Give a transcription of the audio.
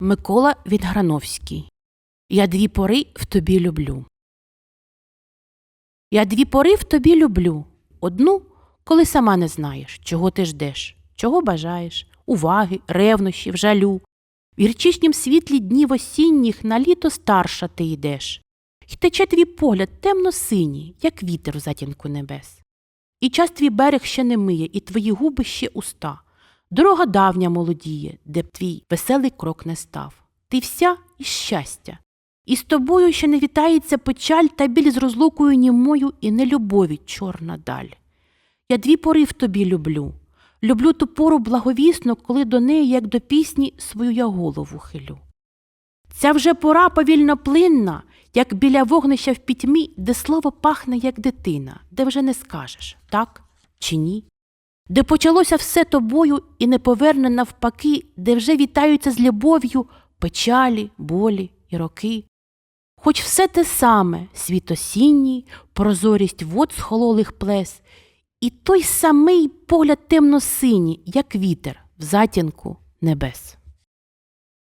Микола Відграновський. Я дві пори в тобі люблю. Я дві пори в тобі люблю. Одну, коли сама не знаєш, чого ти ждеш, чого бажаєш, уваги, ревнощів, жалю. В гірчичнім світлі днів осінніх на літо старша ти йдеш. І тече твій погляд темно-синій, як вітер у затінку небес. І час твій берег ще не миє, і твої губи ще уста. Дорога давня молодіє, де б твій веселий крок не став. Ти вся із щастя. І з тобою ще не вітається печаль та біль з розлукою німою і нелюбові чорна даль. Я дві пори в тобі люблю. Люблю ту пору благовісно, коли до неї, як до пісні, свою я голову хилю. Ця вже пора повільно плинна, як біля вогнища в пітьмі, де слово пахне, як дитина, де вже не скажеш, так чи ні, де почалося все тобою і не поверне навпаки, де вже вітаються з любов'ю печалі, болі і роки. Хоч все те саме світ осінній, прозорість вод схололих плес, і той самий погляд темно-синій, як вітер в затінку небес.